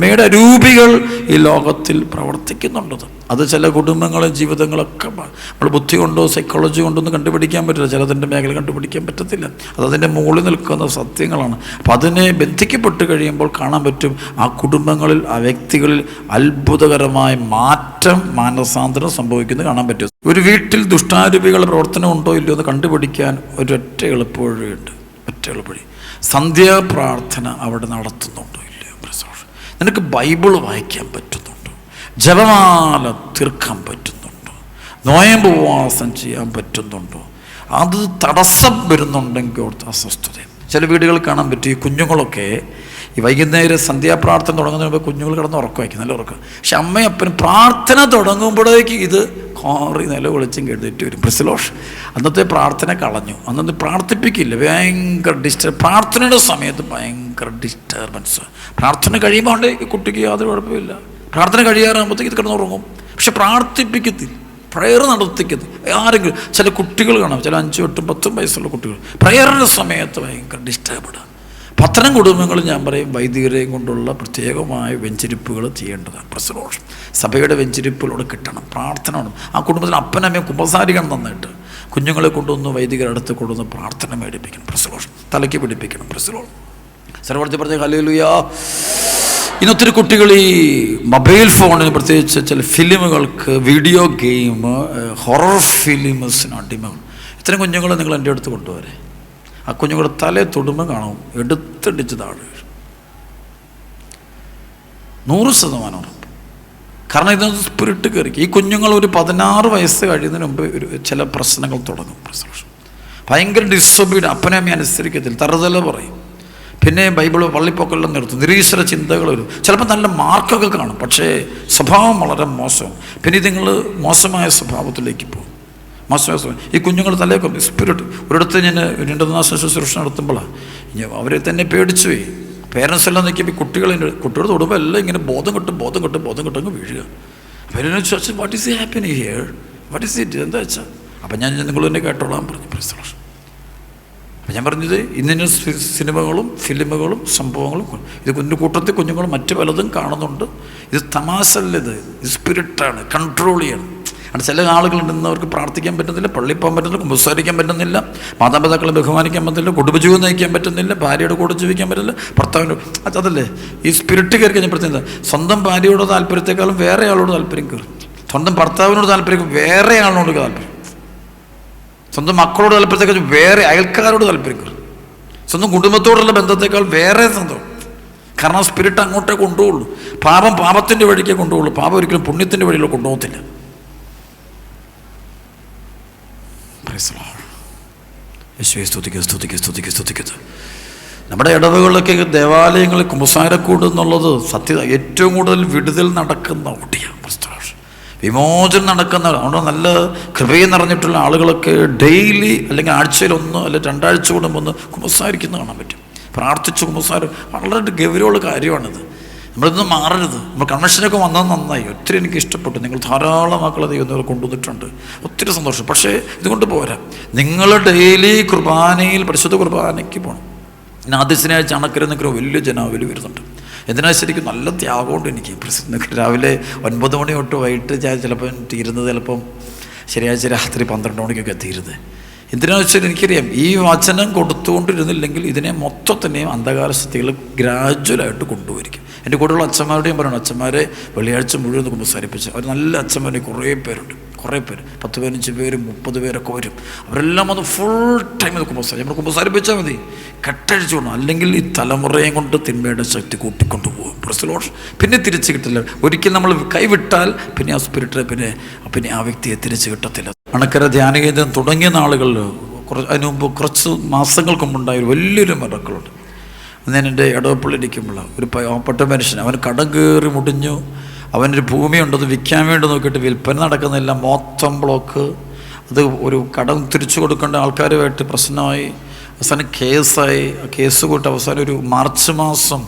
തിന്മയുടെ രൂപികൾ ഈ ലോകത്തിൽ പ്രവർത്തിക്കുന്നുണ്ടത് അത് ചില കുടുംബങ്ങളെ ജീവിതങ്ങളൊക്കെ നമ്മൾ ബുദ്ധി കൊണ്ടോ സൈക്കോളജി കൊണ്ടോ ഒന്നും കണ്ടുപിടിക്കാൻ പറ്റില്ല. ചിലതിന്റെ മേഖല കണ്ടുപിടിക്കാൻ പറ്റത്തില്ല. അത് അതിന്റെ മുകളിൽ നിൽക്കുന്ന സത്യങ്ങളാണ്. അപ്പം അതിനെ ബന്ധിക്കപ്പെട്ട് കഴിയുമ്പോൾ കാണാൻ പറ്റും ആ കുടുംബങ്ങളിൽ ആ വ്യക്തികളിൽ അത്ഭുതകരമായ മാറ്റം മാനസാന്തരം സംഭവിക്കുന്നത് കാണാൻ പറ്റും. ഒരു വീട്ടിൽ ദുഷ്ടാരൂപികളുടെ പ്രവർത്തനം ഉണ്ടോ ഇല്ലയോ എന്ന് കണ്ടുപിടിക്കാൻ ഒരൊറ്റ എളുപ്പവഴിയുണ്ട്. ഒറ്റ എളുപ്പവഴി. സന്ധ്യാപ്രാർത്ഥന അവിടെ നടത്തുന്നുണ്ടോ. നിനക്ക് ബൈബിൾ വായിക്കാൻ പറ്റുന്നുണ്ട്. ജപമാല തീർക്കാൻ പറ്റുന്നുണ്ട്. നോയമ്പ് ഉപവാസം ചെയ്യാൻ പറ്റുന്നുണ്ട്. അത് തടസ്സം വരുന്നുണ്ടെങ്കിൽ ഓർത്ത് അസ്വസ്ഥത ചില വീടുകൾ കാണാൻ പറ്റും ഈ കുഞ്ഞുങ്ങളൊക്കെ ഈ വൈകുന്നേരം സന്ധ്യാപ്രാർത്ഥന തുടങ്ങുന്നതിന് മുമ്പ് കുഞ്ഞുങ്ങൾ കിടന്ന് ഉറക്കമായിരിക്കും നല്ല ഉറക്കം. പക്ഷെ അമ്മയും അപ്പനും പ്രാർത്ഥന തുടങ്ങുമ്പോഴേക്ക് ഇത് കോറി നില വിളിച്ചും കേട്ടിട്ട് വരും. പ്രസിലോഷ്. അന്നത്തെ പ്രാർത്ഥന കളഞ്ഞു. അന്നത്തെ പ്രാർത്ഥിപ്പിക്കില്ല. ഭയങ്കര ഡിസ്റ്റർബ് പ്രാർത്ഥനയുടെ സമയത്ത് ഭയങ്കര ഡിസ്റ്റർബൻസ് പ്രാർത്ഥന കഴിയുമ്പോൾ ഉണ്ട് കുട്ടിക്ക് യാതൊരു കുഴപ്പമില്ല. പ്രാർത്ഥന കഴിയാറാകുമ്പോഴത്തേക്ക് ഇത് കിടന്നുറങ്ങും. പക്ഷെ പ്രാർത്ഥിപ്പിക്കത്തില്ല. പ്രയർ നടത്തിക്കത് ആരെങ്കിലും ചില കുട്ടികൾ കാണാം. ചില അഞ്ചും എട്ടും പത്തും വയസ്സുള്ള കുട്ടികൾ. പ്രയറിന്റെ സമയത്ത് ഭയങ്കര ഡിസ്റ്റർബ്ഡ് പത്തനം കുടുംബങ്ങൾ ഞാൻ പറയും വൈദികരെയും കൊണ്ടുള്ള പ്രത്യേകമായ വെഞ്ചിരിപ്പുകൾ ചെയ്യേണ്ടതാണ്. പ്രസരോഷം സഭയുടെ വെഞ്ചരിപ്പുകളോട് കിട്ടണം. പ്രാർത്ഥന ആ കുടുംബത്തിന് അപ്പനമ്മയും കുമ്പസാരിക്കണം നന്നായിട്ട്. കുഞ്ഞുങ്ങളെ കൊണ്ടുവന്ന് വൈദികരടുത്ത് കൊണ്ടുവന്ന് പ്രാർത്ഥന മേടിപ്പിക്കണം. പ്രസരോഷം തലയ്ക്ക് പിടിപ്പിക്കണം. പ്രസരോഷം സർവർത്തി പറഞ്ഞ കലയിലുയാ ഇന്നൊത്തിരി കുട്ടികൾ ഈ മൊബൈൽ ഫോണിൽ പ്രത്യേകിച്ച് ചില ഫിലിമുകൾക്ക് വീഡിയോ ഗെയിം ഹൊറർ ഫിലിംസിന് അടിമകൾ. ഇത്തരം കുഞ്ഞുങ്ങളെ നിങ്ങൾ എന്റെ അടുത്ത് കൊണ്ടുവരെ. ആ കുഞ്ഞുങ്ങളുടെ തലേ തൊടുമ്പോൾ കാണും. എടുത്തടിച്ച് താഴെ. നൂറ് ശതമാനം ഉറപ്പ്. കാരണം ഇതൊന്ന് സ്പിരിറ്റ് കയറി. ഈ കുഞ്ഞുങ്ങൾ ഒരു പതിനാറ് വയസ്സ് കഴിയുന്നതിന് മുമ്പ് ഒരു ചില പ്രശ്നങ്ങൾ തുടങ്ങും. പ്രശ്നം ഭയങ്കര ഡിസൊബീഡ് അപ്പനെ അമ്മ അനുസരിക്കത്തില്ല. തറുതല പറയും. പിന്നെ ബൈബിൾ പള്ളിപ്പൊക്കെല്ലാം നിർത്തും. നിരീശ്വര ചിന്തകൾ വരും. ചിലപ്പോൾ നല്ല മാർക്കൊക്കെ കാണും. പക്ഷേ സ്വഭാവം വളരെ മോശം. പിന്നെ ഇതുങ്ങൾ മോശമായ സ്വഭാവത്തിലേക്ക് പോകും. മോശമായ ഈ കുഞ്ഞുങ്ങൾ തലേക്കും സ്പിരിറ്റ് ഒരിടത്ത് ഞാൻ രണ്ട് മാസം ശുശ്രൂഷ നടത്തുമ്പോഴാണ് അവരെ തന്നെ പേടിച്ചു പോയി. പേരൻസ് എല്ലാം നിൽക്കുമ്പോൾ കുട്ടികളെ കുട്ടികൾ തൊടുമ്പോൾ എല്ലാം ഇങ്ങനെ ബോധം കിട്ടും ബോധം കിട്ടും ബോധം കിട്ടും അങ്ങ് വീഴുക. പേരനെ ചോദിച്ചു what is happening here what is it എന്താ വെച്ചാൽ അപ്പം ഞാൻ നിങ്ങൾ തന്നെ കേട്ടോളാം പറഞ്ഞു. പ്രശ്നം അപ്പം ഞാൻ പറഞ്ഞത് ഇന്നിന് സിനിമകളും ഫിലിമുകളും സംഭവങ്ങളും ഇത് കുഞ്ഞു കൂട്ടത്തിൽ കുഞ്ഞുങ്ങൾ മറ്റു പലതും കാണുന്നുണ്ട്. ഇത് തമാശല്ല ഇത്? സ്പിരിറ്റാണ് കൺട്രോൾ ചെയ്യണം. അവിടെ ചില ആളുകളുണ്ട് ഇന്ന് അവർക്ക് പ്രാർത്ഥിക്കാൻ പറ്റുന്നില്ല പള്ളി പോകാൻ പറ്റുന്നില്ല കുമ്പസാരിക്കാൻ പറ്റുന്നില്ല മാതാപിതാക്കളെ ബഹുമാനിക്കാൻ പറ്റുന്നില്ല കുടുംബജീവിതം നയിക്കാൻ പറ്റുന്നില്ല ഭാര്യയുടെ കൂടെ ജീവിക്കാൻ പറ്റുന്നില്ല ഭർത്താവിന്റെ അതല്ലേ ഈ സ്പിരിറ്റ് കയറി കഴിഞ്ഞപ്പോഴത്തേക്ക് സ്വന്തം ഭാര്യയോട് താല്പര്യത്തെക്കാളും വേറെ ആളോട് താല്പര്യം കയറും. സ്വന്തം ഭർത്താവിനോട് താല്പര്യം വേറെ ആളിനോട് താല്പര്യം. സ്വന്തം മക്കളോട് താല്പര്യത്തെക്കാൾ വേറെ അയൽക്കാരോട് താല്പര്യം കയറും. സ്വന്തം കുടുംബത്തോടുള്ള ബന്ധത്തെക്കാൾ വേറെ സ്വന്തം. കാരണം സ്പിരിറ്റ് അങ്ങോട്ടേ കൊണ്ടുപോകുള്ളൂ. പാപം പാപത്തിന്റെ വഴിക്കേ കൊണ്ടുപോകുള്ളൂ. പാപം ഒരിക്കലും പുണ്യത്തിന്റെ വഴിയിലോ കൊണ്ടുപോകത്തില്ല. യേശുവെ സ്തുതിക്കുക സ്തുതിക്കുക സ്തുതിക്കുക സ്തുതിക്കുക നമ്മുടെ ഇടവുകളിലൊക്കെ ദേവാലയങ്ങളിൽ കുമ്പസാരക്കൂട് എന്നുള്ളത് സത്യത ഏറ്റവും കൂടുതൽ വിടുതൽ നടക്കുന്ന പ്രസ്തോഷ് വിമോചനം നടക്കുന്ന അവിടെ നല്ല കൃപയും നിറഞ്ഞിട്ടുള്ള ആളുകളൊക്കെ ഡെയിലി അല്ലെങ്കിൽ ആഴ്ചയിൽ ഒന്ന് അല്ലെങ്കിൽ രണ്ടാഴ്ച കൂടുമ്പോൾ ഒന്ന് കുമ്പസാരിക്കുന്ന കാണാൻ പറ്റും. പ്രാർത്ഥിച്ച് കുമ്പസാരം വളരെ ഗൗരവമുള്ള കാര്യമാണിത്. നമ്മളിതൊന്നും മാറരുത്. നമ്മൾ കൺവെൻഷനൊക്കെ വന്നാൽ നന്നായി. ഒത്തിരി എനിക്ക് ഇഷ്ടപ്പെട്ടു. നിങ്ങൾ ധാരാളം മക്കളെ ദൈവം കൊണ്ടുവന്നിട്ടുണ്ട്. ഒത്തിരി സന്തോഷം. പക്ഷേ ഇതുകൊണ്ട് പോരാ. നിങ്ങൾ ഡെയിലി കുർബാനയിൽ പരിശുദ്ധ കുർബാനയ്ക്ക് പോകണം ഞാൻ ആദ്യ ശനിയാഴ്ച അണക്കര നിൽക്കുന്ന വലിയ ജനാവലി വരുന്നുണ്ട്. എന്തിനാ ശരിക്കും നല്ല ത്യാഗമുണ്ട് എനിക്ക്. രാവിലെ ഒൻപത് മണി തൊട്ട് വൈകിട്ട് ചിലപ്പം തീരുന്നത് ചിലപ്പം ശനിയാഴ്ച രാത്രി പന്ത്രണ്ട് മണിക്കൊക്കെ തീരുന്നത്. എന്തിനാണെന്ന് വെച്ചാൽ എനിക്കറിയാം ഈ വചനം കൊടുത്തുകൊണ്ടിരുന്നില്ലെങ്കിൽ ഇതിനെ മൊത്തത്തിനെയും അന്ധകാര ശക്തികൾ ഗ്രാജുവലായിട്ട് കൊണ്ടുവരിക്കും എന്റെ കൂടെയുള്ള അച്ഛന്മാരുടെയും പറയണം. അച്ഛന്മാരെ വെള്ളിയാഴ്ച മുഴുവൻ കുമ്പസാരിപ്പിച്ച് അവർ നല്ല അച്ഛന്മാരെ കുറേ പേരുണ്ട്. കുറേ പേര്. പത്ത് പതിനഞ്ച് പേര് മുപ്പത് പേരൊക്കെ വരും. അവരെല്ലാം വന്ന് ഫുൾ ടൈം ഇത് കുമ്പസാരി നമ്മൾ കുമ്പസാരിപ്പിച്ചാൽ മതി. കെട്ടഴിച്ചു കൊണ്ടു അല്ലെങ്കിൽ ഈ തലമുറയും കൊണ്ട് തിന്മയുടെ ശക്തി കൂട്ടിക്കൊണ്ടുപോകും. പ്രസലോഷ് പിന്നെ തിരിച്ച് കിട്ടില്ല. ഒരിക്കൽ നമ്മൾ കൈവിട്ടാൽ പിന്നെ ആ സ്പിരിറ്റ് പിന്നെ പിന്നെ ആ വ്യക്തിയെ തിരിച്ച് കിട്ടത്തില്ല. അണക്കര ധ്യാനകേന്ദ്രം തുടങ്ങിയ നാളുകളിൽ കുറച്ച് അതിനുമുമ്പ് കുറച്ച് മാസങ്ങൾക്ക് മുമ്പുണ്ടായ വലിയൊരു മറക്കളുണ്ട് ഞാൻ എന്റെ ഇടവപ്പുള്ളിരിക്കുമ്പോൾ ഒരു പാവപ്പെട്ട മനുഷ്യൻ അവൻ കടം കയറി മുടിഞ്ഞു. അവനൊരു ഭൂമി അത് വിൽക്കാൻ വേണ്ടി നോക്കിയിട്ട് വിൽപ്പന നടക്കുന്നില്ല. മൊത്തം ബ്ലോക്ക് അത് ഒരു കടം തിരിച്ചു കൊടുക്കേണ്ട ആൾക്കാരുമായിട്ട് പ്രശ്നമായി. അവസാനം കേസായി. കേസ് കൂട്ട് അവസാനം ഒരു മാർച്ച് മാസം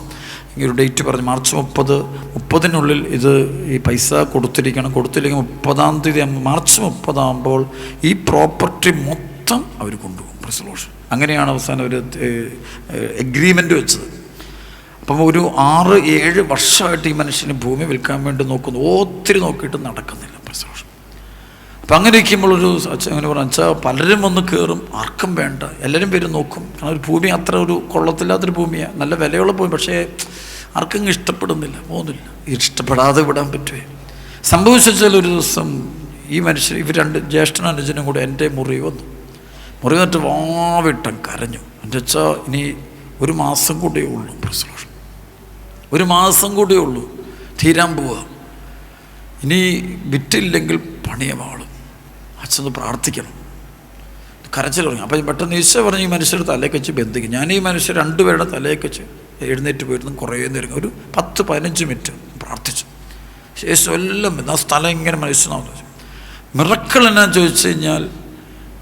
ഇങ്ങനെ ഒരു ഡേറ്റ് പറഞ്ഞു. മാർച്ച് മുപ്പത്. മുപ്പതിനുള്ളിൽ ഇത് ഈ പൈസ കൊടുത്തിരിക്കണം. കൊടുത്തില്ലെങ്കിൽ മുപ്പതാം തീയതി മാർച്ച് മുപ്പതാകുമ്പോൾ ഈ പ്രോപ്പർട്ടി മൊത്തം അവർ കൊണ്ടുപോകും. റെസൊല്യൂഷൻ അങ്ങനെയാണ് അവസാനം ഒരു എഗ്രിമെന്റ് വെച്ചത്. അപ്പം ഒരു ആറ് ഏഴ് വർഷമായിട്ട് ഈ മനുഷ്യന് ഭൂമി വിൽക്കാൻ വേണ്ടി നോക്കുന്നു. ഒത്തിരി നോക്കിയിട്ട് നടക്കുന്നില്ല പ്രശ്നം അപ്പം അങ്ങനെ ഇരിക്കുമ്പോൾ ഒരു അങ്ങനെ പറഞ്ഞു വെച്ചാൽ പലരും വന്ന് കയറും ആർക്കും വേണ്ട. എല്ലാവരും പേരും നോക്കും. കാരണം ഒരു ഭൂമി അത്ര ഒരു കൊള്ളത്തില്ലാത്തൊരു ഭൂമിയാണ് നല്ല വിലയുള്ള ഭൂമി പക്ഷേ ആർക്കും ഇഷ്ടപ്പെടുന്നില്ല പോകുന്നില്ല. ഇഷ്ടപ്പെടാതെ വിടാൻ പറ്റുമേ സംഭവിച്ചാൽ ഒരു ദിവസം ഈ മനുഷ്യർ ഇവർ രണ്ട് ജ്യേഷ്ഠനും അനുജനും കൂടെ എന്റെ മുറി വന്നു. മുറി വന്നിട്ട് വാവിട്ടം കരഞ്ഞു. എന്റെ അച്ഛാ ഇനി ഒരു മാസം കൂടിയേ ഉള്ളൂ പ്രസലോഷൻ ഒരു മാസം കൂടിയേ ഉള്ളൂ തീരാൻ പോവുക. ഇനി വിറ്റില്ലെങ്കിൽ പണിയമാളും അച്ഛൻ പ്രാർത്ഥിക്കണം. കരച്ചിൽ തുടങ്ങി. അപ്പം പെട്ടെന്ന് ഈശോ പറഞ്ഞ് ഈ മനുഷ്യരുടെ തലയൊക്കെ വെച്ച് ബന്ധിക്കും. ഞാൻ ഈ മനുഷ്യർ രണ്ടുപേരുടെ തലയൊക്കെ വെച്ച് എഴുന്നേറ്റ് പോയിരുന്നു കുറേ നേരം ഒരു പത്ത് പതിനഞ്ച് മിനിറ്റ് പ്രാർത്ഥിച്ചു. ശേഷം എല്ലാം ആ സ്ഥലം ഇങ്ങനെ മനുഷ്യനാണെന്ന് ചോദിച്ചു. മിറക്കൾ എന്നാന്ന് ചോദിച്ചു കഴിഞ്ഞാൽ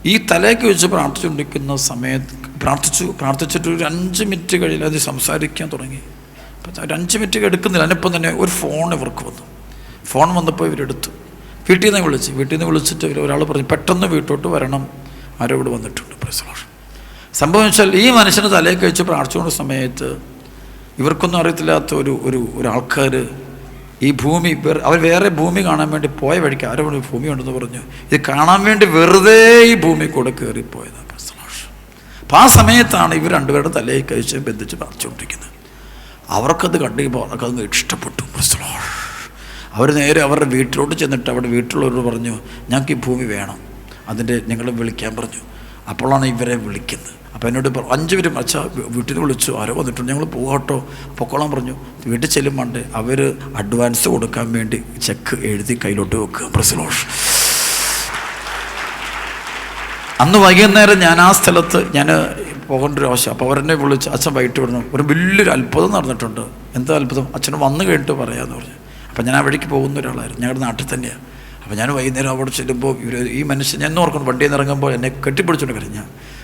ഈ തലയൊക്കെ വെച്ച് പ്രാർത്ഥിച്ചുകൊണ്ടിരിക്കുന്ന സമയത്ത് പ്രാർത്ഥിച്ചു പ്രാർത്ഥിച്ചിട്ട് ഒരു അഞ്ച് മിനിറ്റ് കഴിയില്ല അത് സംസാരിക്കാൻ തുടങ്ങി. ഒരു അഞ്ച് മിനിറ്റ് എടുക്കുന്നില്ല. അതിനിപ്പം തന്നെ ഒരു ഫോൺ ഇവർക്ക് വന്നു. ഫോൺ വന്നപ്പോൾ ഇവരെടുത്തു വീട്ടിൽ നിന്ന് വിളിച്ച് വീട്ടിൽ നിന്ന് വിളിച്ചിട്ട് ഇവർ ഒരാൾ പറഞ്ഞു പെട്ടെന്ന് വീട്ടോട്ട് വരണം. ആരോ ഇവിടെ വന്നിട്ടുണ്ട്. പ്രസലോഷൻ സംഭവം വെച്ചാൽ ഈ മനുഷ്യന് തലയൊക്കെ വെച്ച് പ്രാർത്ഥിച്ചുകൊണ്ട സമയത്ത് ഇവർക്കൊന്നും അറിയത്തില്ലാത്ത ഒരു ഒരു ഒരാൾക്കാർ ഈ ഭൂമി അവർ വേറെ ഭൂമി കാണാൻ വേണ്ടി പോയ വഴിക്ക് ആരോ ഭൂമി ഉണ്ടെന്ന് പറഞ്ഞു. ഇത് കാണാൻ വേണ്ടി വെറുതെ ഈ ഭൂമി കൂടെ കയറിപ്പോയതാണ് പ്രസലോഷൻ അപ്പം ആ സമയത്താണ് ഇവർ രണ്ടുപേരുടെ തലയിൽ കഴിച്ച് ബന്ധിച്ച് പറിച്ചുകൊണ്ടിരിക്കുന്നത്. അവർക്കത് കണ്ടുകഴിയുമ്പോൾ അവർക്കത് ഇഷ്ടപ്പെട്ടു അവർ നേരെ അവരുടെ വീട്ടിലോട്ട് ചെന്നിട്ട് അവിടെ വീട്ടിലുള്ളവർ പറഞ്ഞു ഞങ്ങൾക്ക് ഈ ഭൂമി വേണം. അതിന്റെ ഞങ്ങൾ വിളിക്കാൻ പറഞ്ഞു. അപ്പോഴാണ് ഇവരെ വിളിക്കുന്നത്. അപ്പോൾ എന്നോട് അഞ്ച് പേരും അച്ഛ വീട്ടിൽ വിളിച്ചു. ആരോ വന്നിട്ടുണ്ട്. ഞങ്ങൾ പോകട്ടോ പൊക്കോളാൻ പറഞ്ഞു. വീട്ടിൽ ചെല്ലുമ്പോണ്ട് അവർ അഡ്വാൻസ് കൊടുക്കാൻ വേണ്ടി ചെക്ക് എഴുതി കയ്യിലോട്ട് വെക്കുക. പ്രസലോഷ് അന്ന് വൈകുന്നേരം ഞാൻ ആ സ്ഥലത്ത് ഞാൻ പോകേണ്ട ഒരു ആവശ്യം. അപ്പോൾ അവരെന്നെ വിളിച്ച് അച്ഛൻ വൈകിട്ട് വിടുന്നു ഒരു വലിയൊരു അത്ഭുതം നടന്നിട്ടുണ്ട്. എന്താ അത്ഭുതം? അച്ഛന് വന്നു കഴിഞ്ഞിട്ട് പറയാമെന്ന് പറഞ്ഞു. അപ്പം ഞാൻ ആ വഴിക്ക് പോകുന്ന ഒരാളായിരുന്നു. ഞങ്ങളുടെ നാട്ടിൽ തന്നെയാണ് അപ്പോൾ ഞാൻ വൈകുന്നേരം അവിടെ ചെല്ലുമ്പോൾ ഇവർ ഈ മനുഷ്യൻ ഞാൻ ഓർക്കണം വണ്ടിയിൽ നിന്ന് ഇറങ്ങുമ്പോൾ എന്നെ കെട്ടിപ്പിടിച്ചുകൊണ്ട് കരഞ്ഞ.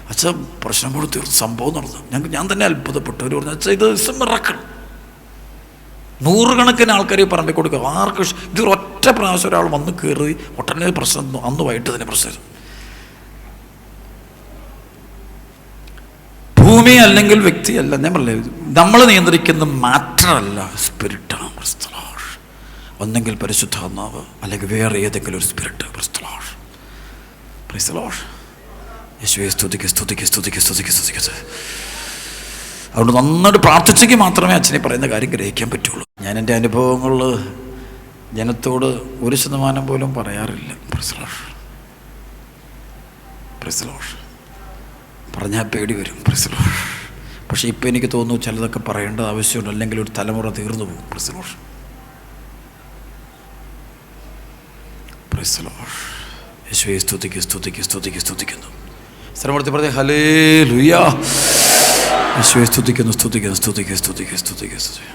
അച്ഛൻ പ്രശ്നം കൂടെ തീർന്നു. സംഭവം നടന്നു. ഞങ്ങൾക്ക് ഞാൻ തന്നെ അത്ഭുതപ്പെട്ടു. അവർ പറഞ്ഞു അച്ഛൻ ഇത് മിറക്കണം നൂറുകണക്കിന് ആൾക്കാർ ഈ പറമ്പിൽ കൊടുക്കുക. ആർക്കും ഇത് ഒറ്റ പ്രാവശ്യം ഒരാൾ വന്ന് കയറി ഒട്ടനെ പ്രശ്നം അന്ന് വൈകിട്ട് തന്നെ പ്രശ്നം ഭൂമി അല്ലെങ്കിൽ വ്യക്തിയല്ല. ഞാൻ പറഞ്ഞത് നമ്മൾ നിയന്ത്രിക്കുന്ന മാറ്ററല്ല സ്പിരിറ്റാണ് ക്രിസ്തലാഷ് ഒന്നെങ്കിൽ പരിശുദ്ധാത്മാവ് അല്ലെങ്കിൽ വേറെ ഏതെങ്കിലും ഒരു സ്പിരിറ്റ് ക്രിസ്തലാഷ് ക്രിസ്തലാഷ് യേശുവെ സ്തുതിക്ക് സ്തുതിക്ക് സ്തുതിക്ക് സ്തുതിക്ക് സ്തുതിക്കത് അതുകൊണ്ട് നന്നായിട്ട് പ്രാർത്ഥിച്ചെങ്കിൽ മാത്രമേ അച്ഛനെ പറയുന്ന കാര്യം ഗ്രഹിക്കാൻ പറ്റുള്ളൂ. ഞാൻ എന്റെ അനുഭവങ്ങൾ ജനത്തോട് ഒരു ശതമാനം പോലും പറയാറില്ല. പ്രസലോഷ് പ്രസലോഷ് പറഞ്ഞാൽ പേടി വരും. പ്രസലോഷ് പക്ഷേ ഇപ്പോൾ എനിക്ക് തോന്നുന്നു ചിലതൊക്കെ പറയേണ്ടത് ആവശ്യമുണ്ട്. അല്ലെങ്കിൽ ഒരു തലമുറ തീർന്നു പോകും. പ്രസലോഷ് പ്രസലോഷ് യേശുവെ സ്തുതിക്ക് സ്തുതിക്ക് സ്തുതിക്ക് സ്തുതിക്കുന്നു. സ്ഥലമൂർത്തി പറഞ്ഞ ഹലേ ലുയാ യേശുവെ സ്തുതിക്കുന്നു സ്തുതിക്കുന്നു സ്തുതിക്ക് സ്തുതിക്ക് സ്തുതിക്ക് സ്തുതി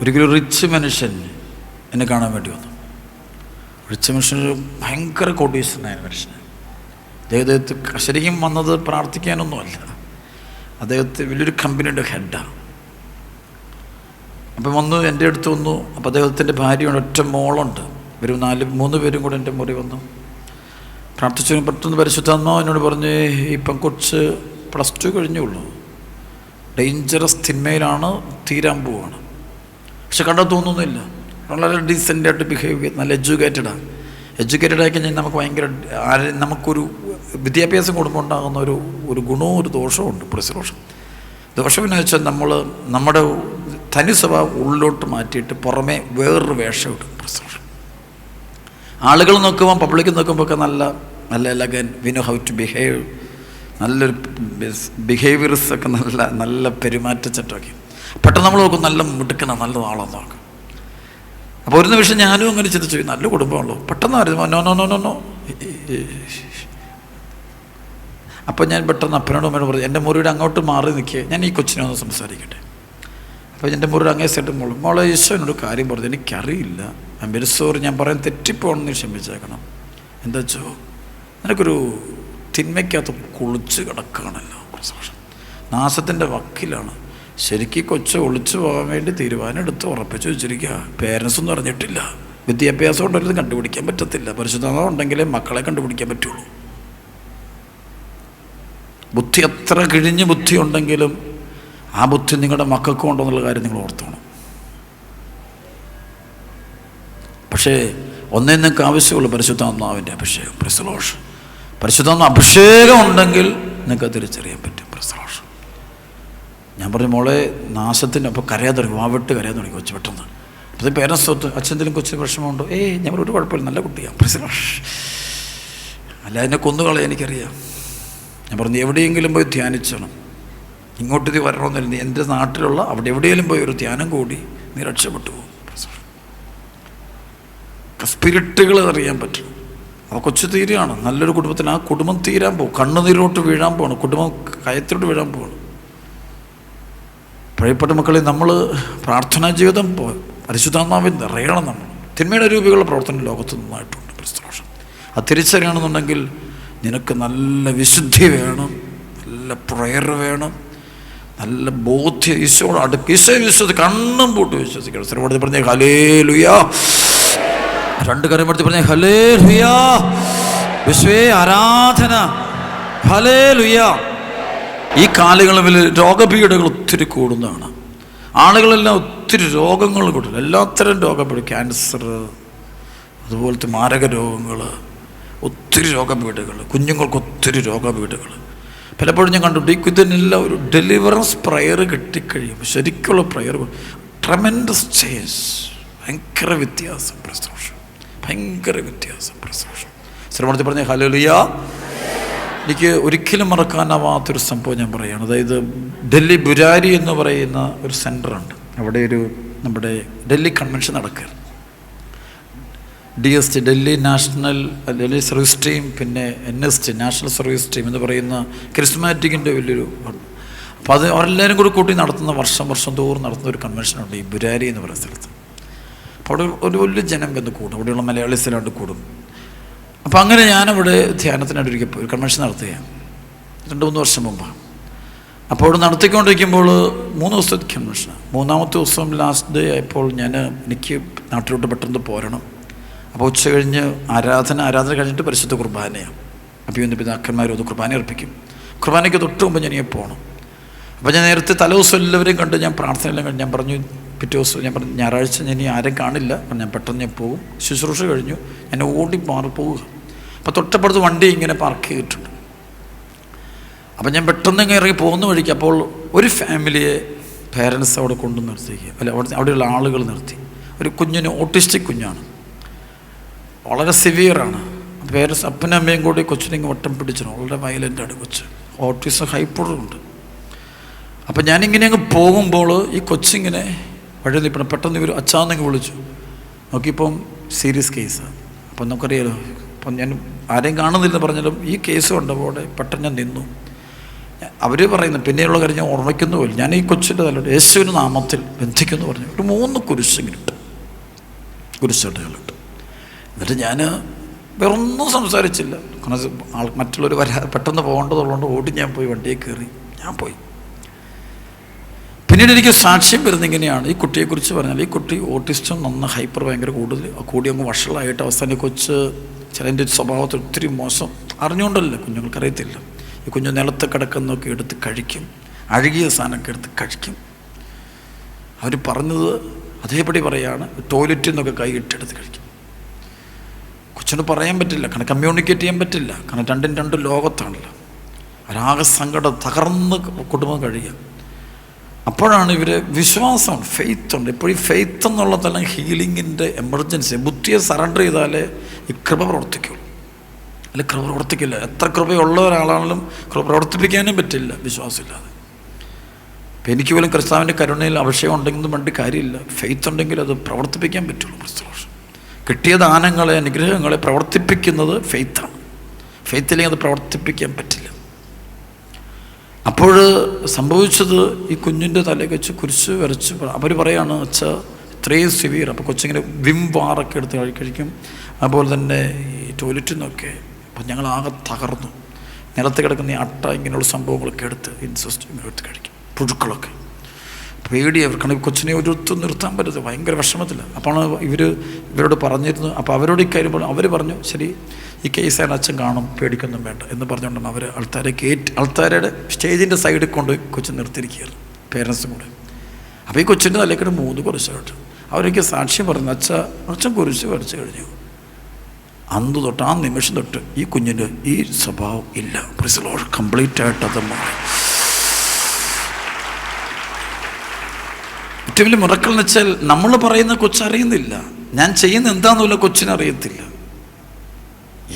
ഒരിക്കലും ഒരു റിച്ച് മനുഷ്യൻ എന്നെ കാണാൻ വേണ്ടി വന്നു. റിച്ച് മനുഷ്യൻ ഒരു ഭയങ്കര കോട്ടീശ്വരനായ മനുഷ്യൻ. അദ്ദേഹത്തെ ശരിക്കും വന്നത് പ്രാർത്ഥിക്കാനൊന്നുമല്ല. അദ്ദേഹത്തെ വലിയൊരു കമ്പനിയുടെ ഹെഡാണ് അപ്പം വന്നു എന്റെ അടുത്ത് വന്നു. അപ്പോൾ അദ്ദേഹത്തിന്റെ ഭാര്യയുണ്ട് ഒറ്റ മോളുണ്ട്. ഒരു നാല് മൂന്ന് പേരും കൂടെ എന്റെ മുറി വന്നു. പ്രാർത്ഥിച്ചു പെട്ടെന്ന് പരിശുദ്ധാത്മാവ് എന്നോട് പറഞ്ഞ് ഇപ്പം കൊച്ച് പ്ലസ് ടു കഴിഞ്ഞുള്ളൂ ഡേഞ്ചറസ് തിന്മയിലാണ് തീരാൻ പോവാണ്. പക്ഷെ കണ്ടാൽ തോന്നുന്നില്ല. വളരെ ഡീസന്റായിട്ട് ബിഹേവ് ചെയ്ത് നല്ല എഡ്യൂക്കേറ്റഡാണ് എഡ്യൂക്കേറ്റഡ് ആയി കഴിഞ്ഞാൽ നമുക്ക് ഭയങ്കര നമുക്കൊരു വിദ്യാഭ്യാസം കൊടുക്കുമ്പോൾ ഉണ്ടാകുന്ന ഒരു ഒരു ഗുണവും ഒരു ദോഷവും ഉണ്ട് പുളിസദോഷം ദോഷം എന്ന് വെച്ചാൽ നമ്മൾ നമ്മുടെ തനി സ്വഭാവം ഉള്ളിലോട്ട് മാറ്റിയിട്ട് പുറമേ വേറൊരു വേഷം ഇടും പുളിസദോഷം ആളുകൾ നോക്കുമ്പോൾ പബ്ലിക് നോക്കുമ്പോൾ ഒക്കെ നല്ല നല്ല elegant we know how to behave നല്ലൊരു ബിഹേവിയർസ് ഒക്കെ നല്ല നല്ല പെരുമാറ്റച്ചട്ടമൊക്കെ. പെട്ടെന്ന് നമ്മൾ നോക്കും നല്ല മിടുക്കണ നല്ല ആളെന്ന്. നോക്കും അപ്പോൾ ഒരു നിമിഷം ഞാനും അങ്ങനെ ചിന്തിച്ചു "ഈ നല്ല കുടുംബമുള്ളൂ പെട്ടെന്ന് അറിയുമോ no no no no no അപ്പോൾ ഞാൻ പെട്ടെന്ന് അപ്പനോട് അമ്മയോട് പറഞ്ഞു എന്റെ മുറിയുടെ അങ്ങോട്ട് മാറി നിൽക്കുക ഞാൻ ഈ കൊച്ചിനെ ഒന്ന് സംസാരിക്കട്ടെ. അപ്പോൾ എന്റെ മുറിയുടെ അങ്ങേ സൈഡ് മോളും മോളെ ഈശോനോട് കാര്യം പറഞ്ഞു എനിക്കറിയില്ല. അമ്പരി സോറി ഞാൻ പറയാൻ തെറ്റിപ്പോണെന്ന് ക്ഷമിച്ചേക്കണം. എന്താ വെച്ചോ നിനക്കൊരു തിന്മയ്ക്കകത്ത് കുളിച്ച് കിടക്കുകയാണല്ലോ നാശത്തിന്റെ വക്കിലാണ്. ശരിക്കും കൊച്ചു ഒളിച്ചു പോകാൻ വേണ്ടി തീരുമാനം എടുത്ത് ഉറപ്പിച്ചു വെച്ചിരിക്കുക. പേരൻസ് ഒന്നും അറിഞ്ഞിട്ടില്ല. വിദ്യാഭ്യാസം ഉണ്ടെങ്കിലും കണ്ടുപിടിക്കാൻ പറ്റത്തില്ല. പരിശുദ്ധത ഉണ്ടെങ്കിലേ മക്കളെ കണ്ടുപിടിക്കാൻ പറ്റുള്ളൂ. ബുദ്ധി എത്ര കിഴിഞ്ഞ് ബുദ്ധി ഉണ്ടെങ്കിലും ആ ബുദ്ധി നിങ്ങളുടെ മക്കൾക്കും ഉണ്ടെന്നുള്ള കാര്യം നിങ്ങൾ ഓർത്തോണം. പക്ഷേ ഒന്നേ നിങ്ങൾക്ക് ആവശ്യമുള്ളൂ പരിശുദ്ധാത്മാവിന്റെ അഭിഷേകം. പ്രസലോഷ് പരിശുദ്ധാത്മ അഭിഷേകം ഉണ്ടെങ്കിൽ നിങ്ങൾക്ക് തിരിച്ചറിയാൻ പറ്റും. പ്രസലോഷ് ഞാൻ പറഞ്ഞു മോളെ നാശത്തിന് അപ്പോൾ കരയാൻ തുടങ്ങി വാവിട്ട് കരയാൻ തുടങ്ങി കൊച്ചു പെട്ടെന്ന്. അപ്പോൾ പേരൻസ് തൊട്ട് അച്ഛന്റെലും കൊച്ചു വിഷമമുണ്ടോ? ഏയ് ഞാൻ ഒരു കുഴപ്പമില്ല നല്ല കുട്ടിയാണ് പ്രസലോഷ് അല്ല എന്നെ കൊന്നുകളെ എനിക്കറിയാം. ഞാൻ പറഞ്ഞു എവിടെയെങ്കിലും പോയി ധ്യാനിച്ചണം. ഇങ്ങോട്ട് ഇത് വരണമെന്നില്ല. എന്റെ നാട്ടിലുള്ള അവിടെ എവിടെയെങ്കിലും പോയി ഒരു ധ്യാനം കൂടി നീ രക്ഷപ്പെട്ടു പോകും. സ്പിരിറ്റുകൾ അറിയാൻ പറ്റും. അപ്പോൾ കൊച്ചു തീരുകയാണ്. നല്ലൊരു കുടുംബത്തിന് ആ കുടുംബം തീരാൻ പോകും. കണ്ണുനീരോട്ട് വീഴാൻ പോകണം കുടുംബം കയത്തിലോട്ട് വീഴാൻ പോകണം പ്രിയപ്പെട്ട മക്കളെ നമ്മൾ പ്രാർത്ഥനാ ജീവിതം പരിശുദ്ധാത്മാവിൽ നിറയണം നമ്മൾ. തിന്മയുടെ രൂപികളുടെ പ്രവർത്തനം ലോകത്ത് നന്നായിട്ടുണ്ട്. പ്രസ്തോഷം അത് തിരിച്ചറിയണമെന്നുണ്ടെങ്കിൽ നിനക്ക് നല്ല വിശുദ്ധി വേണം. നല്ല പ്രയർ വേണം. നല്ല ബോധ്യ ഈശോട് അടുപ്പ് ഈശോ വിശ്വസിച്ച് കണ്ണും പൂട്ട് വിശ്വസിക്കണം. സ്ഥിരപ്പെടുത്തി പറഞ്ഞേ ഹലേ ലുയാ രണ്ട് കരം എടുത്ത് പറഞ്ഞ ഹലേ ലുയാ വിശ്വേ ആരാധന. ഹലേ ലുയാ ഈ കാലങ്ങളിൽ രോഗപീഠകൾ ഒത്തിരി കൂടുന്നതാണ്. ആളുകളെല്ലാം ഒത്തിരി രോഗങ്ങൾ കൂടും എല്ലാത്തരം രോഗപീഠ ക്യാൻസർ അതുപോലത്തെ മാരക രോഗങ്ങൾ ഒത്തിരി രോഗപീഠകൾ. കുഞ്ഞുങ്ങൾക്ക് ഒത്തിരി രോഗപീഠകൾ. പലപ്പോഴും ഞാൻ കണ്ടു ഇതിനെല്ലാം ഒരു ഡെലിവറൻസ് പ്രയർ കിട്ടിക്കഴിയും ശരിക്കുള്ള പ്രയർ ട്രമെൻഡസ് ചേഞ്ച് ഭയങ്കര വ്യത്യാസം പ്രസോഷം ഭയങ്കര വ്യത്യാസം പ്രസോഷം. ശ്രമണത്തിൽ പറഞ്ഞ ഹലോലിയ എനിക്ക് ഒരിക്കലും മറക്കാനാവാത്തൊരു സംഭവം ഞാൻ പറയുകയാണ്. അതായത് ഡൽഹി ബുരാരി എന്ന് പറയുന്ന ഒരു സെന്ററുണ്ട് അവിടെ ഒരു നമ്മുടെ ഡൽഹി കൺവെൻഷൻ നടക്കുകയാണ്. D S T Delhi national Delhi service team പിന്നെ N S T national service team എന്ന് പറയുന്ന ക്രിസ്മാറ്റിക്കിന്റെ വലിയൊരു അപ്പോൾ അത് അവരെല്ലാവരും കൂടി കൂട്ടി നടത്തുന്ന വർഷം വർഷം തോറും നടത്തുന്ന ഒരു കൺവെൻഷനുണ്ട് ഈ ബുരാരി എന്ന് പറയുന്ന സ്ഥലത്ത്. അവിടെ ഒരു വലിയ ജനം വന്ന് കൂടും. അവിടെയുള്ള മലയാളീസിലാണ്ട് കൂടും. അപ്പോൾ അങ്ങനെ ഞാനവിടെ ധ്യാനത്തിനായിട്ട് ഒരിക്കൽ ഒരു കൺവെൻഷൻ നടത്തുകയാണ്. രണ്ട് മൂന്ന് വർഷം മുമ്പാണ് അപ്പോൾ അവിടെ നടത്തിക്കൊണ്ടിരിക്കുമ്പോൾ മൂന്ന് ദിവസത്തെ കൺവെൻഷനാണ് മൂന്നാമത്തെ ദിവസം ലാസ്റ്റ് ഡേ ആയപ്പോൾ ഞാൻ എനിക്ക് നാട്ടിലോട്ട് പെട്ടെന്ന് പോരണം. അപ്പോൾ ഉച്ച കഴിഞ്ഞ് ആരാധന ആരാധന കഴിഞ്ഞിട്ട് പരിശുദ്ധ കുർബാനയാണ്. അപ്പോൾ ഇന്ന് പിതാക്കന്മാർ ഒന്ന് കുർബാന അർപ്പിക്കും. കുർബാനയ്ക്ക് തൊട്ട് മുമ്പ് ഞാൻ പോകണം അപ്പോൾ ഞാൻ നേരത്തെ തലേ ദിവസം എല്ലാവരെയും കണ്ട് ഞാൻ പ്രാർത്ഥനയെല്ലാം കണ്ട് ഞാൻ പറഞ്ഞു പിറ്റേ ദിവസം ഞാൻ പറഞ്ഞു ഞായറാഴ്ച ഞാൻ ഇനി ആരും കാണില്ല. അപ്പം ഞാൻ പെട്ടെന്ന് ഞാൻ പോകും. ശുശ്രൂഷ കഴിഞ്ഞു. ഞാൻ ഓടി മാറി പോവുക അപ്പോൾ തൊട്ടപ്പുറത്ത് വണ്ടി ഇങ്ങനെ പാർക്ക് ചെയ്തിട്ടുണ്ട്. അപ്പം ഞാൻ പെട്ടെന്ന് ഇങ്ങനെ ഇറങ്ങി പോകുന്ന വഴിക്ക് അപ്പോൾ ഒരു ഫാമിലിയെ പേരൻസ് അവിടെ കൊണ്ടു നിർത്തിക്കുക അല്ല അവിടെ അവിടെയുള്ള ആളുകൾ നിർത്തി. ഒരു കുഞ്ഞിന് ഓട്ടിസ്റ്റിക് കുഞ്ഞാണ്. വളരെ സിവിയറാണ് പേരൻസ് അപ്പനും അമ്മയും കൂടി കൊച്ചിനെ വട്ടം പിടിച്ചിരുന്നു. വളരെ വയലന്റാണ് കൊച്ച്. ഓട്ടിസം ഹൈപ്പോഡുണ്ട് അപ്പം ഞാനിങ്ങനെ അങ്ങ് പോകുമ്പോൾ ഈ കൊച്ചിങ്ങനെ വഴി ഇപ്പം പെട്ടെന്ന് ഇവർ അച്ഛാന്നെങ്കിൽ വിളിച്ചു. നോക്കിയപ്പം സീരിയസ് കേസാണ് അപ്പം നമുക്കറിയാലോ അപ്പം ഞാൻ ആരെയും കാണുന്നില്ലെന്ന് പറഞ്ഞാലും ഈ കേസ് കണ്ടപോലെ പെട്ടെന്ന് ഞാൻ നിന്നു. അവർ പറയുന്നു പിന്നെയുള്ള കാര്യം ഞാൻ ഓർമ്മിക്കുന്നുമില്ല ഞാൻ ഈ കൊച്ചിന്റെ തല യേശുവിന്റെ നാമത്തിൽ ബന്ധിക്കുന്നു പറഞ്ഞു. ഒരു മൂന്ന് കുരിശെങ്കിലിട്ട് കുരിശട്ടുകളിട്ട് എന്നിട്ട് ഞാൻ വേറൊന്നും സംസാരിച്ചില്ല. കാരണം ആൾ മറ്റുള്ളവർ വരാ പെട്ടെന്ന് പോകേണ്ടതുള്ളതുകൊണ്ട് ഓടി ഞാൻ പോയി വണ്ടിയിൽ കയറി. ഞാൻ പോയി. പിന്നീട് എനിക്ക് സാക്ഷ്യം വരുന്ന ഇങ്ങനെയാണ്. ഈ കുട്ടിയെക്കുറിച്ച് പറഞ്ഞാൽ ഈ കുട്ടി ഓട്ടിസ്റ്റും നന്ന ഹൈപ്പർ ഭയങ്കര കൂടുതൽ കൂടി അങ്ങ് വഷളായിട്ട് അവസാനം കൊച്ച് ചിലന്റെ സ്വഭാവത്തിൽ ഒത്തിരി മോശം അറിഞ്ഞുകൊണ്ടല്ല കുഞ്ഞുങ്ങൾക്ക് അറിയത്തില്ല. ഈ കുഞ്ഞു നിലത്ത് കിടക്കുന്നൊക്കെ എടുത്ത് കഴിക്കും അഴുകിയ സാധനമൊക്കെ എടുത്ത് കഴിക്കും. അവർ പറഞ്ഞത് അതേപടി പറയാണ് ടോയ്ലറ്റിൽ നിന്നൊക്കെ കൈ ഇട്ടെടുത്ത് കഴിക്കും. കൊച്ചിന് പറയാൻ പറ്റില്ല കാരണം കമ്മ്യൂണിക്കേറ്റ് ചെയ്യാൻ പറ്റില്ല. കാരണം രണ്ടും രണ്ട് ലോകത്താണല്ലോ. ഒരാകെ സങ്കടം തകർന്ന് കുടുംബം കഴിയുക. അപ്പോഴാണ് ഇവർ വിശ്വാസം ഫെയ്ത്ത് ഉണ്ട്. എപ്പോഴും ഫെയ്ത്ത് എന്നുള്ള തലം ഹീലിങ്ങിന്റെ എമർജൻസി ബുദ്ധിയെ സറണ്ടർ ചെയ്താലേ ഈ കൃപ പ്രവർത്തിക്കുള്ളൂ. അല്ല കൃപ പ്രവർത്തിക്കില്ല. എത്ര കൃപയുള്ള ഒരാളാണെങ്കിലും കൃപ പ്രവർത്തിപ്പിക്കാനും പറ്റില്ല വിശ്വാസമില്ലാതെ. അപ്പം എനിക്ക് പോലും ക്രിസ്താവിന്റെ കരുണയിൽ അഭിഷേകം ഉണ്ടെങ്കിൽ വേണ്ടി കാര്യമില്ല. ഫെയ്ത്ത് ഉണ്ടെങ്കിൽ അത് പ്രവർത്തിപ്പിക്കാൻ പറ്റുള്ളൂ ക്രിസ്തുദോഷം കിട്ടിയ ദാനങ്ങളെ അനുഗ്രഹങ്ങളെ പ്രവർത്തിപ്പിക്കുന്നത് ഫെയ്ത്താണ് ഫെയ്ത്തില്ലെങ്കിൽ അത് പ്രവർത്തിപ്പിക്കാൻ പറ്റില്ല. അപ്പോൾ സംഭവിച്ചത് ഈ കുഞ്ഞിന്റെ തലയിൽ വെച്ച് കുരിശ് വരച്ച് അവർ പറയാണ് അച്ഛ ഇത്രയും സിവിയർ അപ്പോൾ കൊച്ചിങ്ങനെ വിം വാറൊക്കെ എടുത്ത് കഴിക്കും. അതുപോലെ തന്നെ ഈ ടോയ്ലറ്റിൽ നിന്നൊക്കെ അപ്പം ഞങ്ങൾ ആകെ തകർന്നു. നിലത്ത് കിടക്കുന്ന ഈ അട്ട ഇങ്ങനെയുള്ള സംഭവങ്ങളൊക്കെ എടുത്ത് ഇൻസിസ്റ്റ് എടുത്ത് കഴിക്കും. പുഴുക്കളൊക്കെ. പേടി ഈ കൊച്ചിനെ ഒരിടത്തും നിർത്താൻ പറ്റത്തില്ല. ഭയങ്കര വിഷമത്തില്ല അപ്പോൾ ഇവർ ഇവരോട് പറഞ്ഞിരുന്നു. അപ്പോൾ അവരോട് ഇക്കാര്യം പറഞ്ഞു. അവർ പറഞ്ഞു ശരി ഈ കേസ് അച്ഛൻ കാണും. പേടിക്കൊന്നും വേണ്ട. എന്ന് പറഞ്ഞുകൊണ്ടാണ് അവർ ആൾക്കാരെ കയറ്റി ആൾക്കാരുടെ സ്റ്റേജിന്റെ സൈഡിൽ കൊണ്ട് കൊച്ചു നിർത്തിയിരിക്കുകയാണ് പേരൻസും കൂടെ. അപ്പോൾ ഈ കൊച്ചിന്റെ തലേക്കിട്ട് മൂന്ന് കുറിച്ചായിട്ട് അവരൊക്കെ സാക്ഷ്യം പറഞ്ഞു അച്ഛ അച്ഛൻ കുരിശ് വരച്ചു കഴിഞ്ഞു. അന്ന് തൊട്ട് ആ നിമിഷം തൊട്ട് ഈ കുഞ്ഞിന് ഈ സ്വഭാവം ഇല്ല. പ്രിസലോ കംപ്ലീറ്റ് ആയിട്ട് അത് മാറി. ഏറ്റവും വലിയ മുറക്കൾ എന്ന് വെച്ചാൽ നമ്മൾ പറയുന്ന കൊച്ചറിയുന്നില്ല. ഞാൻ ചെയ്യുന്ന എന്താണെന്നുള്ള കൊച്ചിനറിയത്തില്ല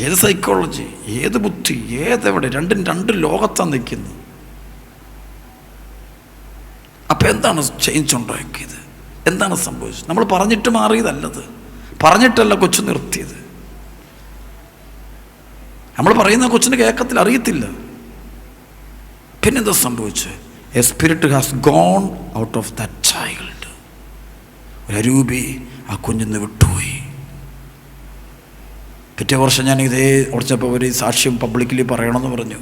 ഏത് സൈക്കോളജി ഏത് ബുദ്ധി ഏതെവിടെ രണ്ടും രണ്ട് ലോകത്താണ് നിൽക്കുന്നത് അപ്പം എന്താണ് ചേഞ്ച് ഉണ്ടാക്കിയത്? എന്താണ് സംഭവിച്ചത്? നമ്മൾ പറഞ്ഞിട്ട് മാറിയതല്ലത്. പറഞ്ഞിട്ടല്ല കൊച്ചു നിർത്തിയത്. നമ്മൾ പറയുന്ന കൊച്ചിന് കേൾക്കത്തിൽ അറിയത്തില്ല. പിന്നെന്താ സംഭവിച്ചത്? A spirit has gone out of child അരൂപി ആ കുഞ്ഞിന്ന് വിട്ടുപോയി. പിറ്റേ വർഷം ഞാൻ ഇതേ ഉടച്ചപ്പോൾ ഒരു സാക്ഷ്യം പബ്ലിക്കലി പറയണമെന്ന് പറഞ്ഞു.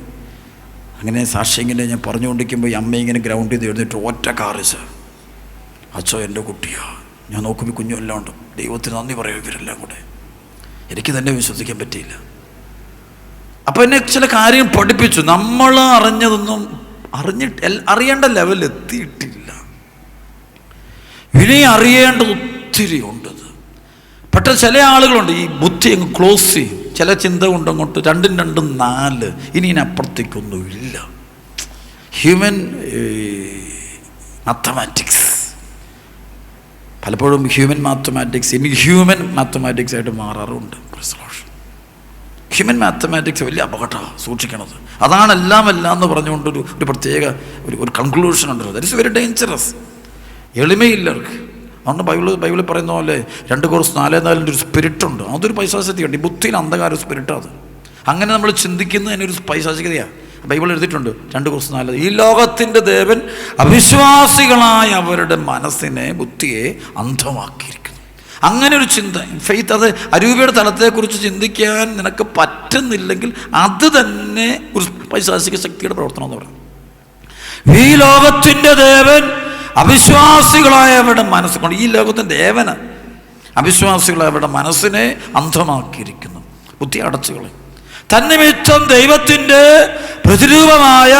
അങ്ങനെ സാക്ഷി ഇങ്ങനെ ഞാൻ പറഞ്ഞുകൊണ്ടിരിക്കുമ്പോൾ ഈ അമ്മ ഇങ്ങനെ ഗ്രൗണ്ടിൽ നിന്ന് എഴുന്നിട്ട് ഒറ്റ കാറിച്ച് അച്ഛോ എന്റെ കുട്ടിയാ. ഞാൻ നോക്കുമ്പോൾ കുഞ്ഞും എല്ലാം ഉണ്ട്. ദൈവത്തിന് നന്ദി പറയും ഇവരെല്ലാം കൂടെ. എനിക്ക് തന്നെ വിശ്വസിക്കാൻ പറ്റിയില്ല. അപ്പോൾ എന്നെ ചില കാര്യം പഠിപ്പിച്ചു. നമ്മൾ അറിഞ്ഞതൊന്നും അറിഞ്ഞിട്ട് അറിയേണ്ട ലെവലിൽ എത്തിയിട്ടില്ല. ഇനി അറിയേണ്ട ഒത്തിരി ഉണ്ടത് പക്ഷേ ചില ആളുകളുണ്ട് ഈ ബുദ്ധി അങ്ങ് ക്ലോസ് ചെയ്യും. ചില ചിന്ത കൊണ്ട് അങ്ങോട്ട് രണ്ടും രണ്ടും നാല്. ഇനി അപ്പുറത്തേക്കൊന്നുമില്ല. ഹ്യൂമൻ മാത്തമാറ്റിക്സ് പലപ്പോഴും ഹ്യൂമൻ മാത്തമാറ്റിക്സ് ഇനി ഹ്യൂമൻ മാത്തമാറ്റിക്സ് ആയിട്ട് മാറാറുണ്ട്. ഹ്യൂമൻ മാത്തമാറ്റിക്സ് വലിയ അപകടമാണ് സൂക്ഷിക്കണത്. അതാണ് എല്ലാം എല്ലാം എന്ന് പറഞ്ഞുകൊണ്ടൊരു ഒരു പ്രത്യേക ഒരു ഒരു കൺക്ലൂഷൻ ഉണ്ട് ദാറ്റ് ഇസ് വെരി ഡേഞ്ചറസ് എളിമയില്ല അവർക്ക്. അതുകൊണ്ട് ബൈബിൾ ബൈബിളിൽ പറയുന്ന പോലെ രണ്ട് കോഴ്സ് നാലേ നാലിന്റെ ഒരു സ്പിരിറ്റുണ്ട്. അതൊരു പൈശാചികതയുണ്ട്. ഈ ബുദ്ധിയിൽ അന്ധകാര സ്പിരിറ്റാണ് അങ്ങനെ നമ്മൾ ചിന്തിക്കുന്നതിനൊരു പൈശാചികതയാണ് ബൈബിൾ എഴുതിയിട്ടുണ്ട് രണ്ട് കോഴ്സ് നാല്. ഈ ലോകത്തിന്റെ ദേവൻ അവിശ്വാസികളായ അവരുടെ മനസ്സിനെ ബുദ്ധിയെ അന്ധമാക്കിയിരിക്കുന്നു. അങ്ങനെ ഒരു ചിന്ത ഫെയ്ത്ത് അത് അരൂപയുടെ തലത്തെക്കുറിച്ച് ചിന്തിക്കാൻ നിനക്ക് പറ്റുന്നില്ലെങ്കിൽ അത് തന്നെ ഒരു പൈശാചിക ശക്തിയുടെ പ്രവർത്തനം എന്ന് പറയുന്നത് ഈ ലോകത്തിന്റെ ദേവൻ അവിശ്വാസികളായവരുടെ മനസ്സ് കൊണ്ട് ഈ ലോകത്തിന്റെ ദേവന് അവിശ്വാസികളായവരുടെ മനസ്സിനെ അന്ധമാക്കിയിരിക്കുന്നു. ബുദ്ധി അടച്ചുകളെ. തന്നിമിത്തം ദൈവത്തിന്റെ പ്രതിരൂപമായ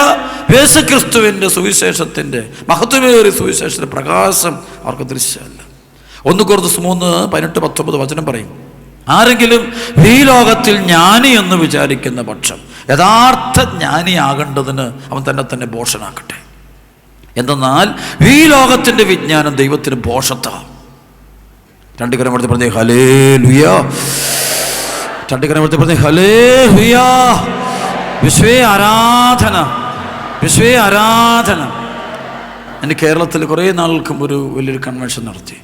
യേശുക്രിസ്തുവിന്റെ സുവിശേഷത്തിന്റെ മഹത്വമേറിയ സുവിശേഷത്തിന്റെ പ്രകാശം അവർക്ക് ദൃശ്യമല്ല. ഒന്ന് കുറച്ച് മൂന്ന് പതിനെട്ട് പത്തൊമ്പത് വചനം പറയും. ആരെങ്കിലും ഈ ലോകത്തിൽ ജ്ഞാനി എന്ന് വിചാരിക്കുന്ന പക്ഷം യഥാർത്ഥ ജ്ഞാനിയാകേണ്ടതിന് അവൻ തന്നെ തന്നെ ഭോഷനാക്കട്ടെ. എന്തെന്നാൽ ഈ ലോകത്തിന്റെ വിജ്ഞാനം ദൈവത്തിന് പോഷത്താണ് രണ്ട് കരം എടുത്ത് പറഞ്ഞേ ഹലേ ലുയാ രണ്ട് കരം എടുത്ത് പറഞ്ഞേ ഹലേ ലുയാ വിശ്വേ ആരാധന. വിശ്വേ ആരാധന. എന്റെ കേരളത്തിൽ കുറേ നാൾക്കും ഒരു വലിയൊരു കൺവെൻഷൻ നടത്തി.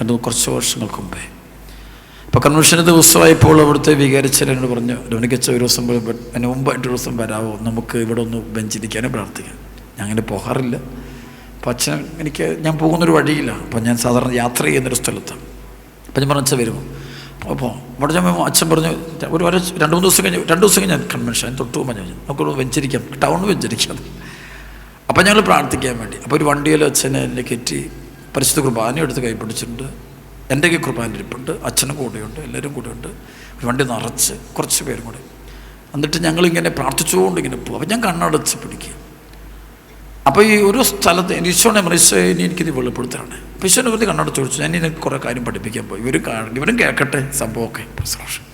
രണ്ട് കുറച്ച് വർഷങ്ങൾക്ക് മുമ്പേ. അപ്പോൾ കൺവെൻഷന്റെ ദിവസമായപ്പോൾ അവിടുത്തെ വികാരിച്ചൻ എന്നോട് പറഞ്ഞു ഡൊമിനിക്കച്ച ഒരു ദിവസം അതിന് മുമ്പായിട്ട് ഒരു ദിവസം വരാമോ നമുക്ക് ഇവിടെ ഒന്ന് ബെഞ്ചിരിക്കാനും പ്രാർത്ഥിക്കാം. ഞാൻ അങ്ങനെ പോകാറില്ല. അപ്പം അച്ഛൻ എനിക്ക് ഞാൻ പോകുന്നൊരു വഴിയില്ല. അപ്പം ഞാൻ സാധാരണ യാത്ര ചെയ്യുന്നൊരു സ്ഥലത്ത്. അപ്പം ഞാൻ പറഞ്ഞു അച്ഛൻ വരുമോ അപ്പോൾ അവിടെ ഞാൻ അച്ഛൻ പറഞ്ഞു ഒരു ഒരു രണ്ട് മൂന്ന് ദിവസം കഴിഞ്ഞ് രണ്ട് ദിവസം കഴിഞ്ഞ് ഞാൻ കൺവെൻഷൻ തൊട്ട് പോകുമ്പോൾ ഞാൻ നമുക്ക് നമുക്കൊന്ന് വെഞ്ചരിക്കാം. ടൗണിൽ വെഞ്ചരിക്കാം. അപ്പം ഞങ്ങൾ പ്രാർത്ഥിക്കാൻ വേണ്ടി അപ്പോൾ ഒരു വണ്ടിയിൽ അച്ഛനെ എന്നെ കയറ്റി പരിശുദ്ധ കുർബാന എടുത്ത് കൈ പിടിച്ചിട്ടുണ്ട്. എന്റെ കൈ കുർബാന ഇരിപ്പുണ്ട് അച്ഛനും കൂടെയുണ്ട് എല്ലാവരും കൂടെയുണ്ട്. ഒരു വണ്ടി നിറച്ച് കുറച്ച് പേരും കൂടെ. എന്നിട്ട് ഞങ്ങളിങ്ങനെ പ്രാർത്ഥിച്ചുകൊണ്ട് ഇങ്ങനെ പോകും അപ്പം ഞാൻ കണ്ണടച്ച് പിടിക്കുക. അപ്പോൾ ഈ ഒരു സ്ഥലത്ത് ഈശോനെ മറിച്ച് ഇനി എനിക്കിത് വെളിപ്പെടുത്തലാണ്. അപ്പോൾ ഈശോനെ വെറുതെ കണ്ണടച്ച് ചോദിച്ചു ഞാൻ ഇനി കുറേ കാര്യം പഠിപ്പിക്കാൻ പോയി. ഇവർ ഇവരും കേൾക്കട്ടെ സംഭവമൊക്കെ. പ്രശ്നം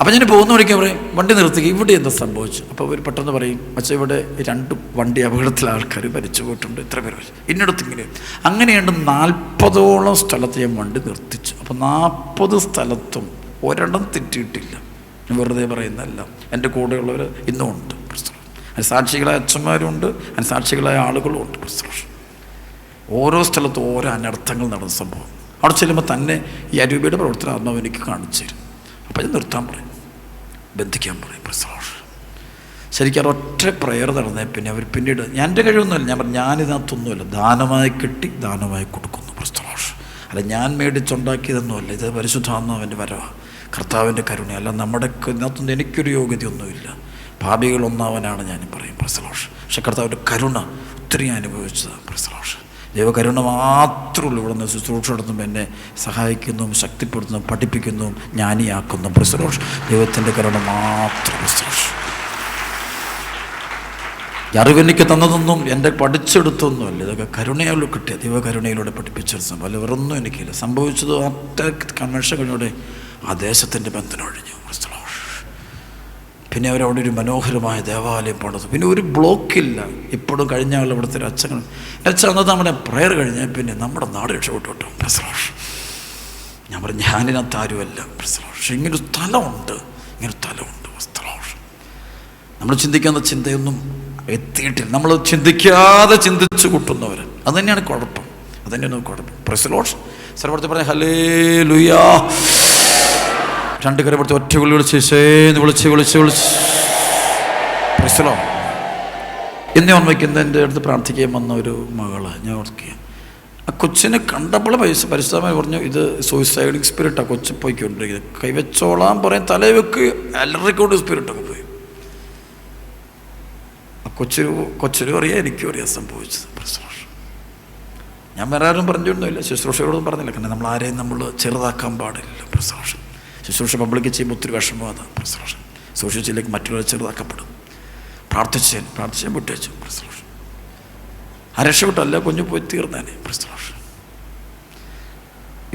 അപ്പം ഞാൻ പോകുന്ന വഴിക്ക് പറയും വണ്ടി നിർത്തുക ഇവിടെ എന്താ സംഭവിച്ചു? അപ്പോൾ അവർ പെട്ടെന്ന് പറയും പക്ഷേ ഇവിടെ രണ്ട് വണ്ടി അപകടത്തിൽ ആൾക്കാർ മരിച്ചു പോയിട്ടുണ്ട്. ഇത്ര പേര് ഇന്നടത്ത് ഇങ്ങനെ. അങ്ങനെയുണ്ട് നാൽപ്പതോളം സ്ഥലത്ത് ഞാൻ വണ്ടി നിർത്തിച്ചു. അപ്പോൾ നാൽപ്പത് സ്ഥലത്തും ഒരെണ്ണം തെറ്റിയിട്ടില്ല. വെറുതെ പറയുന്നതല്ല. എന്റെ കൂടെയുള്ളവർ ഇന്നും ഉണ്ട്. അതിന് സാക്ഷികളായ അച്ഛന്മാരുണ്ട് അനുസാക്ഷികളായ ആളുകളും ഉണ്ട് ഓരോ സ്ഥലത്തും ഓരോ അനർത്ഥങ്ങൾ നടന്ന സംഭവം. അവിടെ ചെല്ലുമ്പോൾ തന്നെ ഈ അരൂപയുടെ പ്രവർത്തനം ആത്മാവ് എനിക്ക് കാണിച്ചു തരും. അപ്പോൾ ഞാൻ നിർത്താൻ പറയും. ബന്ധിക്കാൻ പറയും പ്രസവം ശരിക്കും അവർ ഒറ്റ പ്രയർ നടന്നേ പിന്നെ അവർ പിന്നീട് ഞാൻ എന്റെ കഴിവൊന്നുമില്ല ഞാൻ പറഞ്ഞു ഞാനിതിനകത്തൊന്നുമില്ല ദാനമായി കിട്ടി ദാനമായി കൊടുക്കുന്നു പ്രസ്തോഷ് അല്ല ഞാൻ മേടിച്ചുണ്ടാക്കിയതൊന്നുമല്ല ഇത് പരിശുദ്ധാത്മാവിന്റെ വരവാ കർത്താവിന്റെ കരുണ അല്ല നമ്മുടെ ഇതിനകത്തൊന്നും എനിക്കൊരു യോഗ്യതയൊന്നുമില്ല. ഭാവികൾ ഒന്നാവനാണ് ഞാൻ പറയും പ്രസലോഷ്. പക്ഷെ കർത്താവിന്റെ കരുണ ഒത്തിരി അനുഭവിച്ചതാണ് പ്രസലോഷ്. ദൈവകരുണ മാത്രമുള്ളൂ ഇവിടെ നിന്ന് ശുശ്രൂഷ നടത്തുമ്പോൾ എന്നെ സഹായിക്കുന്നു ശക്തിപ്പെടുത്തുന്നു പഠിപ്പിക്കുന്നു ജ്ഞാനിയാക്കുന്നു. പ്രസലോഷ് ദൈവത്തിന്റെ കരുണ മാത്രം പ്രസലോഷ്. അറിവെനിക്ക് തന്നതൊന്നും എന്റെ പഠിച്ചെടുത്തൊന്നുമല്ല. ഇതൊക്കെ കരുണയുള്ളൂ കിട്ടിയ ദൈവകരുണയിലൂടെ പഠിപ്പിച്ചെടുത്തു അല്ല വേറൊന്നും എനിക്കില്ല. സംഭവിച്ചത് ഒറ്റ കൺവെൻഷൻ കഴിഞ്ഞോടെ ആ ദേശത്തിന്റെ ബന്ധനം പിന്നെ അവരവിടെ ഒരു മനോഹരമായ ദേവാലയം പണിതു പിന്നെ ഒരു ബ്ലോക്കില്ല ഇപ്പോഴും കഴിഞ്ഞ ആൾ ഇവിടുത്തെ അച്ഛൻ അച്ഛൻ അന്നത്തെ നമ്മുടെ പ്രയർ കഴിഞ്ഞാൽ പിന്നെ നമ്മുടെ നാട് രക്ഷപ്പെട്ടു കേട്ടോ പ്രസലോഷ് ഞാൻ പറഞ്ഞു ഞാനിനകത്ത് ആരുമല്ല. പക്ഷെ ഇങ്ങനൊരു സ്ഥലമുണ്ട് ഇങ്ങനൊരു സ്ഥലമുണ്ട് നമ്മൾ ചിന്തിക്കുന്ന ചിന്തയൊന്നും എത്തിയിട്ടില്ല നമ്മൾ ചിന്തിക്കാതെ ചിന്തിച്ചു കൂട്ടുന്നവർ അതുതന്നെയാണ് കുഴപ്പം അതുതന്നെയാണ് കുഴപ്പം പ്രസലോഷ് സർവർത്തി പറഞ്ഞ ഹലേ ലുയാ രണ്ട് കരം എടുത്ത് ഒറ്റ വിളി വിളിച്ച് ശേന്ന് വിളിച്ച് വിളിച്ച് വിളിച്ച്. പ്രസിലോ എന്നെ ഓർമ്മിക്കുന്ന എന്റെ അടുത്ത് പ്രാർത്ഥിക്കാൻ വന്ന ഒരു മകൾ ഞാൻ ഓർക്കുക. ആ കൊച്ചിനെ കണ്ടപ്പോൾ പൈസ പരിശുദ്ധമായി പറഞ്ഞു ഇത് സൂയിസൈഡിങ് സ്പിരിറ്റാണ് കൊച്ചു പോയിക്കൊണ്ടിരിക്കുന്നത്. കൈവച്ചോളാൻ പറയും തലവെക്ക് അലറിക്കൊണ്ട് സ്പിരിറ്റൊക്കെ പോയി. കൊച്ചിന് കൊച്ചിനും അറിയാം എനിക്കും അറിയാം സംഭവിച്ചത് പ്രശ്നം ഞാൻ വേറെ ആരും പറഞ്ഞൊന്നുമില്ല ശുശ്രൂഷയോടൊന്നും പറഞ്ഞില്ല. കാരണം നമ്മൾ ആരെയും നമ്മൾ ചെറുതാക്കാൻ പാടില്ല പ്രസവഷം ശുശ്രൂഷ പബ്ലിക്ക് ചെയ്യുമ്പോൾ ഒത്തിരി വിഷമം അതാണ് പ്രസവഷം സൂക്ഷിച്ചില്ലെങ്കിൽ മറ്റുള്ളവർ ചെറുതാക്കപ്പെടും. പ്രാർത്ഥിച്ചേൻ പ്രാർത്ഥിച്ചാൻ വിട്ടുവെച്ചു. പ്രസവഷം ആ രക്ഷപ്പെട്ടല്ല കുഞ്ഞു പോയി തീർന്നേനെ. പ്രസവഷം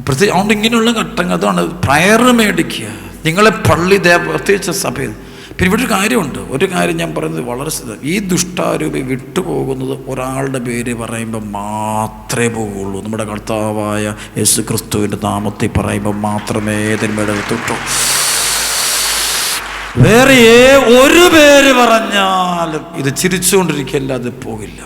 പ്രത്യേക അതുകൊണ്ട് ഇങ്ങനെയുള്ള ഘട്ടങ്ങൾ അതാണ്. പ്രയർ മേടിക്കുക. നിങ്ങളെ പള്ളി ദേവ പ്രത്യേകിച്ച് സഭയിൽ പിന്നെ ഇവിടെ ഒരു കാര്യമുണ്ട്. ഒരു കാര്യം ഞാൻ പറയുന്നത് വളരെ ഈ ദുഷ്ടാരൂപി വിട്ടുപോകുന്നത് ഒരാളുടെ പേര് പറയുമ്പോൾ മാത്രമേ പോകുള്ളൂ നമ്മുടെ കർത്താവായ യേശു ക്രിസ്തുവിന്റെ നാമത്തിൽ പറയുമ്പോൾ മാത്രമേ തിന്മയുടെ തൊട്ടു വേറെ ഒരു പേര് പറഞ്ഞാലും ഇത് ചിരിച്ചുകൊണ്ടിരിക്കില്ല അത് പോകില്ല.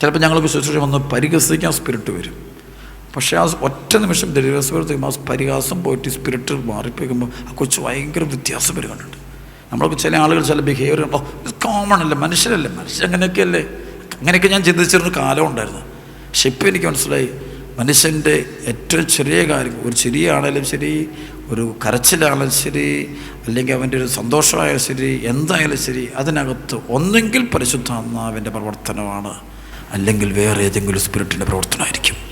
ചിലപ്പോൾ ഞങ്ങൾക്ക് ശുശ്രൂഷ വന്ന് പരിഹസിക്കാൻ സ്പിരിറ്റ് വരും. പക്ഷേ ആ ഒറ്റ നിമിഷം ദൈവസ്വരത്തിൽ ആ പരിഹാസം പോയിട്ട് സ്പിരിറ്റ് മാറിപ്പോയിക്കുമ്പോൾ ആ കൊച്ചു ഭയങ്കര വ്യത്യാസം വരുന്നുണ്ട്. നമ്മളൊക്കെ ചില ആളുകൾ ചില ബിഹേവിയർ ഇത് കോമൺ അല്ലേ? മനുഷ്യരല്ലേ? മനുഷ്യൻ അങ്ങനെയൊക്കെയല്ലേ? അങ്ങനെയൊക്കെ ഞാൻ ചിന്തിച്ചിരുന്ന കാലം ഉണ്ടായിരുന്നു. പക്ഷെ ഇപ്പോൾ എനിക്ക് മനസ്സിലായി മനുഷ്യന്റെ ഏറ്റവും ചെറിയ കാര്യം ഒരു ചിരിയാണേലും ശരി ഒരു കരച്ചിലാണെങ്കിലും ശരി അല്ലെങ്കിൽ അവന്റെ ഒരു സന്തോഷമായാലും ശരി എന്തായാലും ശരി അതിനകത്ത് ഒന്നെങ്കിൽ പരിശുദ്ധാത്മാവിന്റെ പ്രവർത്തനമാണ്. അല്ലെങ്കിൽ വേറെ ഏതെങ്കിലും സ്പിരിറ്റിന്റെ പ്രവർത്തനമായിരിക്കും.